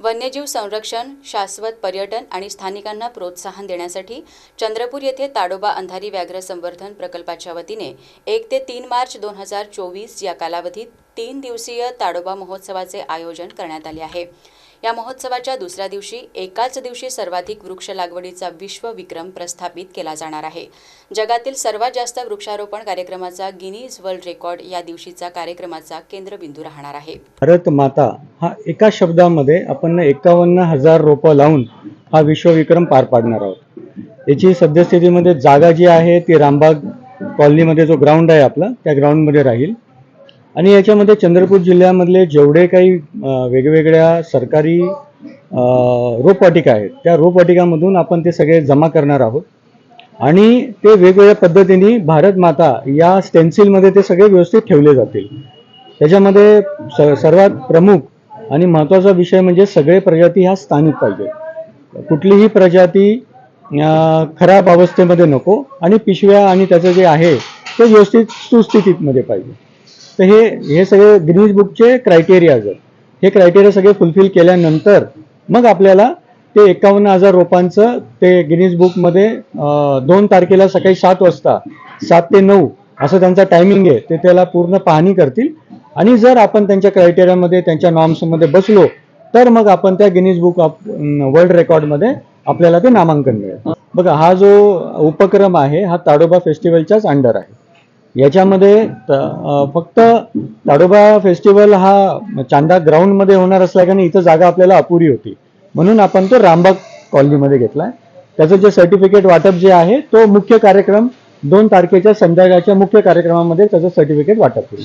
वन्यजीव संरक्षण शाश्वत पर्यटन आणि स्थानिकांना प्रोत्साहन देण्यासाठी चंद्रपूर येथे ताडोबा अंधारी व्याघ्र संवर्धन प्रकल्पाच्या वतीने एक ते तीन मार्च दोन हजार चोवीस या कालावधीत तीन दिवसीय ताडोबा महोत्सवाचे आयोजन करण्यात आले आहे. या महोत्सवाच्या दुसऱ्या दिवशी एकाच दिवशी सर्वाधिक वृक्ष लागवडीचा विश्व विक्रम प्रस्थापित केला जाणार आहे. जगातील सर्वात जास्त वृक्षारोपण कार्यक्रमाचा गिनीज वर्ल्ड रेकॉर्ड या दिवशीचा कार्यक्रमाचा केंद्रबिंदू राहणार आहे. भारत माता हा एका शब्दामध्ये आपण एकावन्न हजार रोपं लावून हा विश्वविक्रम पार पाडणार आहोत. याची सद्यस्थितीमध्ये जागा जी आहे ती रामबाग कॉलनीमध्ये जो ग्राउंड आहे आपला त्या ग्राउंडमध्ये राहील. आणि याच्यामध्ये चंद्रपूर जिल्ह्यामधले जेवढे काही वेगवेगळ्या सरकारी रोपवाटिका आहेत त्या रोपवाटिकामधून आपण ते सगळे जमा करणार आहोत. आणि ते वेगवेगळ्या पद्धतीने भारत माता या स्टेन्सिलमध्ये ते सगळे व्यवस्थित ठेवले जातील. त्याच्यामध्ये स सर्वात प्रमुख आणि महत्त्वाचा विषय म्हणजे सगळे प्रजाती ह्या स्थानिक पाहिजे कुठलीही प्रजाती खराब अवस्थेमध्ये नको आणि पिशव्या आणि त्याचं जे आहे ते व्यवस्थित सुस्थितीमध्ये पाहिजे. तर हे हे सगळे ग्रीन बुकचे क्रायटेरियाज आहेत. हे क्रायटेरिया सगळे फुलफिल केल्यानंतर मग आपल्याला ते एकावन्न हजार रोपांचं ते गिनीज बुकमध्ये दोन तारखेला सकाळी सात वाजता सात ते नऊ असं त्यांचा टायमिंग आहे ते त्याला पूर्ण पाहणी करतील. आणि जर आपण त्यांच्या क्रायटेरियामध्ये त्यांच्या नॉर्म्समध्ये बसलो तर मग आपण त्या गिनीज बुक ऑफ वर्ल्ड रेकॉर्डमध्ये आपल्याला ते नामांकन मिळेल. बघा हा जो उपक्रम आहे हा ताडोबा फेस्टिवलच्याच अंडर आहे. याच्यामध्ये फक्त ताडोबा फेस्टिवल हा चांदा ग्राउंडमध्ये होणार असल्याने इथं जागा आपल्याला अपुरी होती. म्हणून आपण तो रामबाग कॉलनीमध्ये घेतलाय. त्याचं जे सर्टिफिकेट वाटप जे आहे तो मुख्य कार्यक्रम दोन तारखेच्या संध्याकाळच्या मुख्य कार्यक्रमामध्ये त्याचं सर्टिफिकेट वाटप होईल.